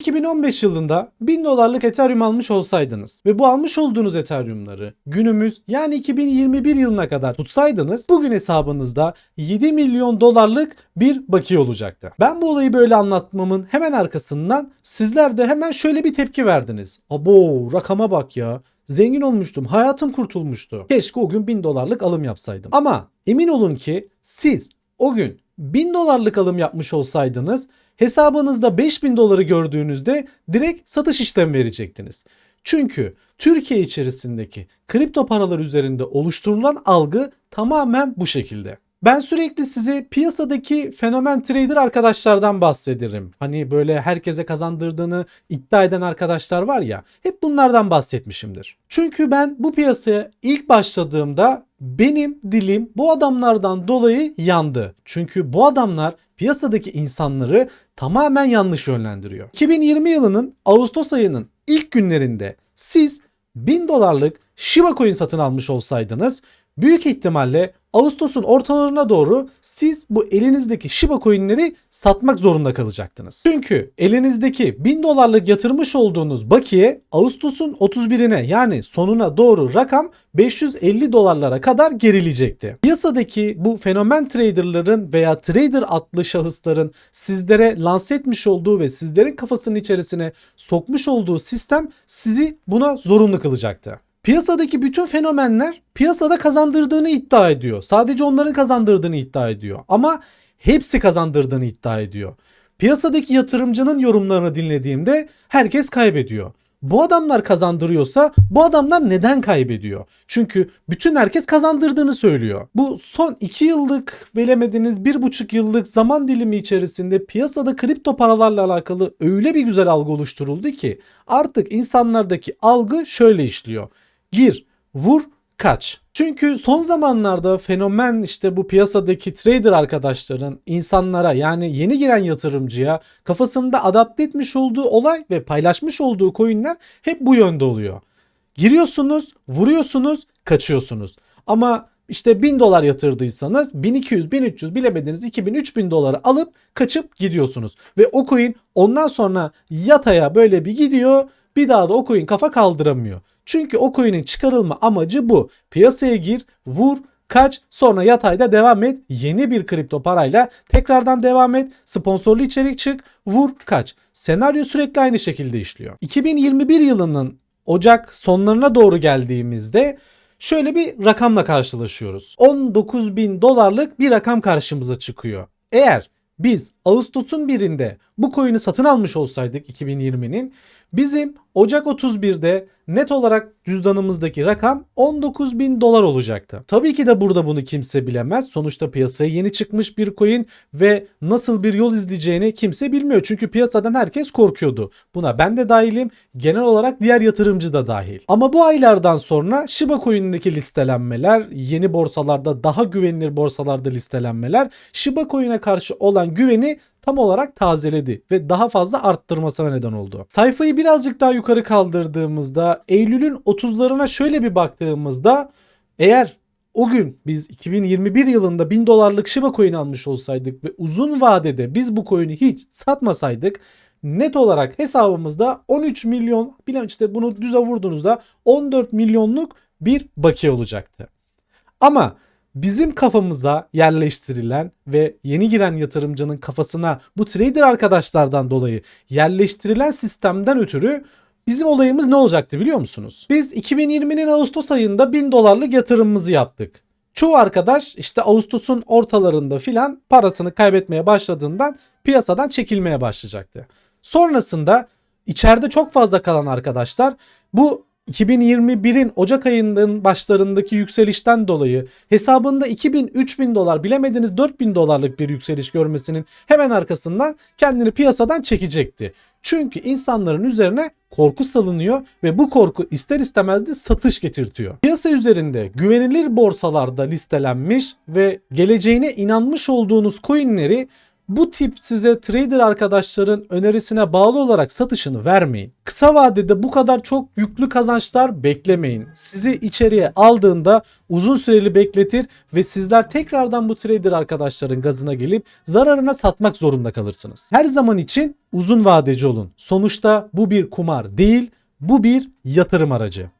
2015 yılında 1000 dolarlık Ethereum almış olsaydınız ve bu almış olduğunuz Ethereum'ları günümüz yani 2021 yılına kadar tutsaydınız bugün hesabınızda 7 milyon dolarlık bir bakiye olacaktı. Ben bu olayı böyle anlatmamın hemen arkasından sizler de hemen şöyle bir tepki verdiniz. Abo rakama bak ya. Zengin olmuştum. Hayatım kurtulmuştu. Keşke o gün 1000 dolarlık alım yapsaydım. Ama emin olun ki siz o gün 1000 dolarlık alım yapmış olsaydınız hesabınızda 5000 doları gördüğünüzde direkt satış işlemi verecektiniz. Çünkü Türkiye içerisindeki kripto paralar üzerinde oluşturulan algı tamamen bu şekilde. Ben sürekli size piyasadaki fenomen trader arkadaşlardan bahsederim. Hani böyle herkese kazandırdığını iddia eden arkadaşlar var ya hep bunlardan bahsetmişimdir. Çünkü ben bu piyasaya ilk başladığımda benim dilim bu adamlardan dolayı yandı. Çünkü bu adamlar piyasadaki insanları tamamen yanlış yönlendiriyor. 2020 yılının Ağustos ayının ilk günlerinde siz 1000 dolarlık Shiba Coin satın almış olsaydınız büyük ihtimalle Ağustos'un ortalarına doğru siz bu elinizdeki Shiba coin'leri satmak zorunda kalacaktınız. Çünkü elinizdeki 1000 dolarlık yatırmış olduğunuz bakiye Ağustos'un 31'ine yani sonuna doğru rakam 550 dolarlara kadar gerileyecekti. Piyasadaki bu fenomen traderların veya trader adlı şahısların sizlere lanse etmiş olduğu ve sizlerin kafasının içerisine sokmuş olduğu sistem sizi buna zorunlu kılacaktı. Piyasadaki bütün fenomenler piyasada kazandırdığını iddia ediyor. Sadece onların kazandırdığını iddia ediyor. Ama hepsi kazandırdığını iddia ediyor. Piyasadaki yatırımcının yorumlarını dinlediğimde herkes kaybediyor. Bu adamlar kazandırıyorsa bu adamlar neden kaybediyor? Çünkü bütün herkes kazandırdığını söylüyor. Bu son 2 yıllık bilemediniz 1,5 yıllık zaman dilimi içerisinde piyasada kripto paralarla alakalı öyle bir güzel algı oluşturuldu ki artık insanlardaki algı şöyle işliyor. Gir, vur, kaç. Çünkü son zamanlarda fenomen işte bu piyasadaki trader arkadaşların insanlara yani yeni giren yatırımcıya kafasında adapte etmiş olduğu olay ve paylaşmış olduğu coinler hep bu yönde oluyor. Giriyorsunuz, vuruyorsunuz, kaçıyorsunuz. Ama işte 1000 dolar yatırdıysanız 1200, 1300 bilemediniz 2000, 3000 doları alıp kaçıp gidiyorsunuz. Ve o coin ondan sonra yataya böyle bir gidiyor bir daha da o coin kafa kaldıramıyor. Çünkü o coin'in çıkarılma amacı bu. Piyasaya gir, vur, kaç sonra yatayda devam et. Yeni bir kripto parayla tekrardan devam et. Sponsorlu içerik çık, vur, kaç. Senaryo sürekli aynı şekilde işliyor. 2021 yılının Ocak sonlarına doğru geldiğimizde şöyle bir rakamla karşılaşıyoruz. 19 bin dolarlık bir rakam karşımıza çıkıyor. Eğer biz Ağustos'un birinde bu coin'i satın almış olsaydık 2020'nin bizim Ocak 31'de net olarak cüzdanımızdaki rakam 19 bin dolar olacaktı. Tabii ki de burada bunu kimse bilemez. Sonuçta piyasaya yeni çıkmış bir coin ve nasıl bir yol izleyeceğini kimse bilmiyor. Çünkü piyasadan herkes korkuyordu. Buna ben de dahilim. Genel olarak diğer yatırımcı da dahil. Ama bu aylardan sonra Shiba Coin'deki listelenmeler, yeni borsalarda daha güvenilir borsalarda listelenmeler Shiba Coin'e karşı olan güveni tam olarak tazeledi ve daha fazla arttırmasına neden oldu. Sayfayı birazcık daha yukarı kaldırdığımızda Eylül'ün 30'larına şöyle bir baktığımızda eğer o gün biz 2021 yılında 1000 dolarlık Shiba coin almış olsaydık ve uzun vadede biz bu coin'i hiç satmasaydık net olarak hesabımızda 13 milyon bilmem işte bunu düze vurduğunuzda 14 milyonluk bir bakiye olacaktı. Ama bizim kafamıza yerleştirilen ve yeni giren yatırımcının kafasına bu trader arkadaşlardan dolayı yerleştirilen sistemden ötürü bizim olayımız ne olacaktı biliyor musunuz? Biz 2020'nin Ağustos ayında 1000 dolarlık yatırımımızı yaptık. Çoğu arkadaş işte Ağustos'un ortalarında filan parasını kaybetmeye başladığından piyasadan çekilmeye başlayacaktı. Sonrasında içeride çok fazla kalan arkadaşlar bu 2021'in Ocak ayının başlarındaki yükselişten dolayı hesabında 2000-3000 dolar bilemediniz 4000 dolarlık bir yükseliş görmesinin hemen arkasından kendini piyasadan çekecekti. Çünkü insanların üzerine korku salınıyor ve bu korku ister istemez de satış getirtiyor. Piyasa üzerinde güvenilir borsalarda listelenmiş ve geleceğine inanmış olduğunuz coinleri bu tip size trader arkadaşların önerisine bağlı olarak satışını vermeyin. Kısa vadede bu kadar çok yüklü kazançlar beklemeyin. Sizi içeriye aldığında uzun süreli bekletir ve sizler tekrardan bu trader arkadaşların gazına gelip zararına satmak zorunda kalırsınız. Her zaman için uzun vadeci olun. Sonuçta bu bir kumar değil, bu bir yatırım aracı.